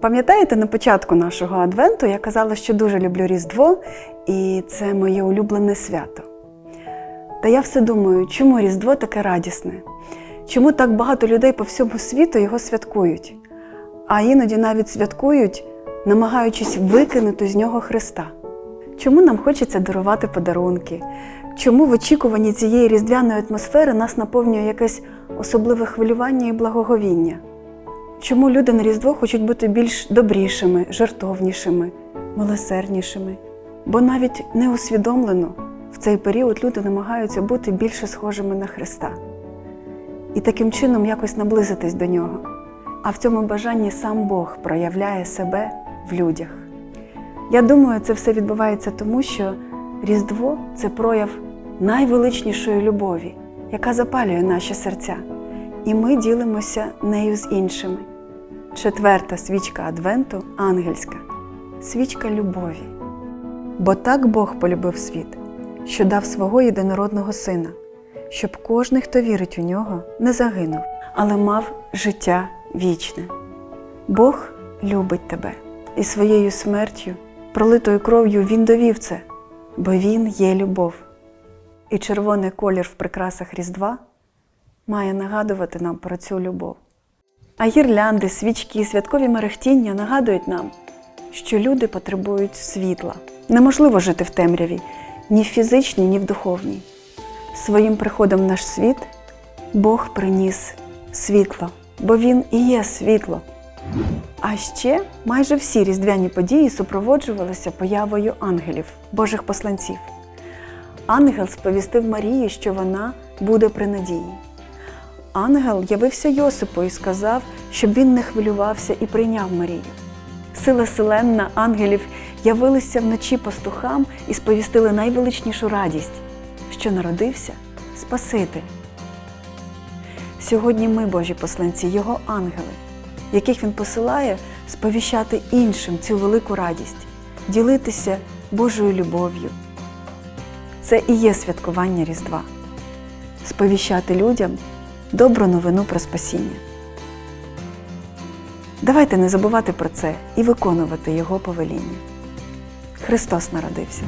Пам'ятаєте, на початку нашого адвенту я казала, що дуже люблю Різдво, і це моє улюблене свято. Та я все думаю, чому Різдво таке радісне? Чому так багато людей по всьому світу його святкують? А іноді навіть святкують, намагаючись викинути з нього Христа. Чому нам хочеться дарувати подарунки? Чому в очікуванні цієї різдвяної атмосфери нас наповнює якесь особливе хвилювання і благоговіння? Чому люди на Різдво хочуть бути більш добрішими, жартовнішими, милосерднішими? Бо навіть неусвідомлено в цей період люди намагаються бути більше схожими на Христа і таким чином якось наблизитись до нього. А в цьому бажанні сам Бог проявляє себе в людях. Я думаю, це все відбувається тому, що Різдво це прояв найвеличнішої любові, яка запалює наші серця, і ми ділимося нею з іншими. Четверта свічка Адвенту ангельська свічка любові. Бо так Бог полюбив світ, що дав свого єдинородного сина, щоб кожний, хто вірить у нього, не загинув, але мав життя вічне. Бог любить тебе, і своєю смертю, пролитою кров'ю Він довів це, бо Він є любов. І червоний колір в прикрасах Різдва має нагадувати нам про цю любов. А гірлянди, свічки, святкові мерехтіння нагадують нам, що люди потребують світла. Неможливо жити в темряві ні в фізичній, ні в духовній. Своїм приходом в наш світ Бог приніс світло, бо Він і є світло. А ще майже всі різдвяні події супроводжувалися появою ангелів, Божих посланців. Ангел сповістив Марії, що вона буде при надії. Ангел явився Йосипу і сказав, щоб він не хвилювався і прийняв Марію. Сила селенна ангелів явилися вночі пастухам і сповістили найвеличнішу радість, що народився Спаситель. Сьогодні ми, Божі посланці, Його ангели, яких Він посилає сповіщати іншим цю велику радість, ділитися Божою любов'ю. Це і є святкування Різдва сповіщати людям добру новину про спасіння. Давайте не забувати про це і виконувати Його повеління. Христос народився.